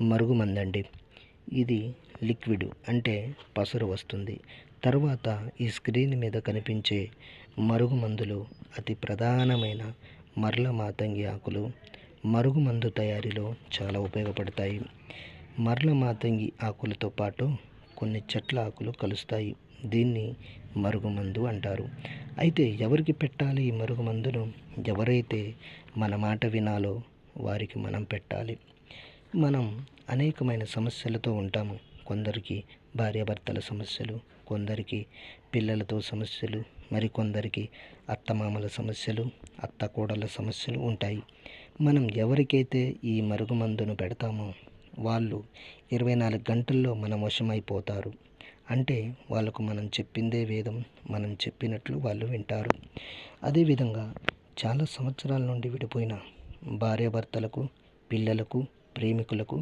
మరుగుమందండి. ఇది లిక్విడ్ అంటే పసరు వస్తుంది. తర్వాత ఈ స్క్రీన్ మీద కనిపించే మరుగుమందులు అతి ప్రధానమైన మరల మాతంగి ఆకులు. మరుగుమందు తయారీలో చాలా ఉపయోగపడతాయి. మరల మాతంగి ఆకులతో పాటు కొన్ని చెట్ల ఆకులు కలుస్తాయి. దీన్ని మరుగుమందు అంటారు. అయితే ఎవరికి పెట్టాలి ఈ మరుగుమందును? ఎవరైతే మన మాట వినాలో వారికి మనం పెట్టాలి. మనం అనేకమైన సమస్యలతో ఉంటాము. కొందరికి భార్యాభర్తల సమస్యలు కొందరికి పిల్లలతో సమస్యలు మరికొందరికి అత్తమామల సమస్యలు అత్త కోడళ్ళ సమస్యలు ఉంటాయి. మనం ఎవరికైతే ఈ మరుగుమందును పెడతామో వాళ్ళు ఇరవై నాలుగు గంటల్లో మన వశమైపోతారు. అంటే వాళ్ళకు మనం చెప్పిందే వేదం మనం చెప్పినట్లు వాళ్ళు వింటారు. అదేవిధంగా చాలా సంవత్సరాల నుండి విడిపోయిన భార్యాభర్తలకు పిల్లలకు ప్రేమికులకు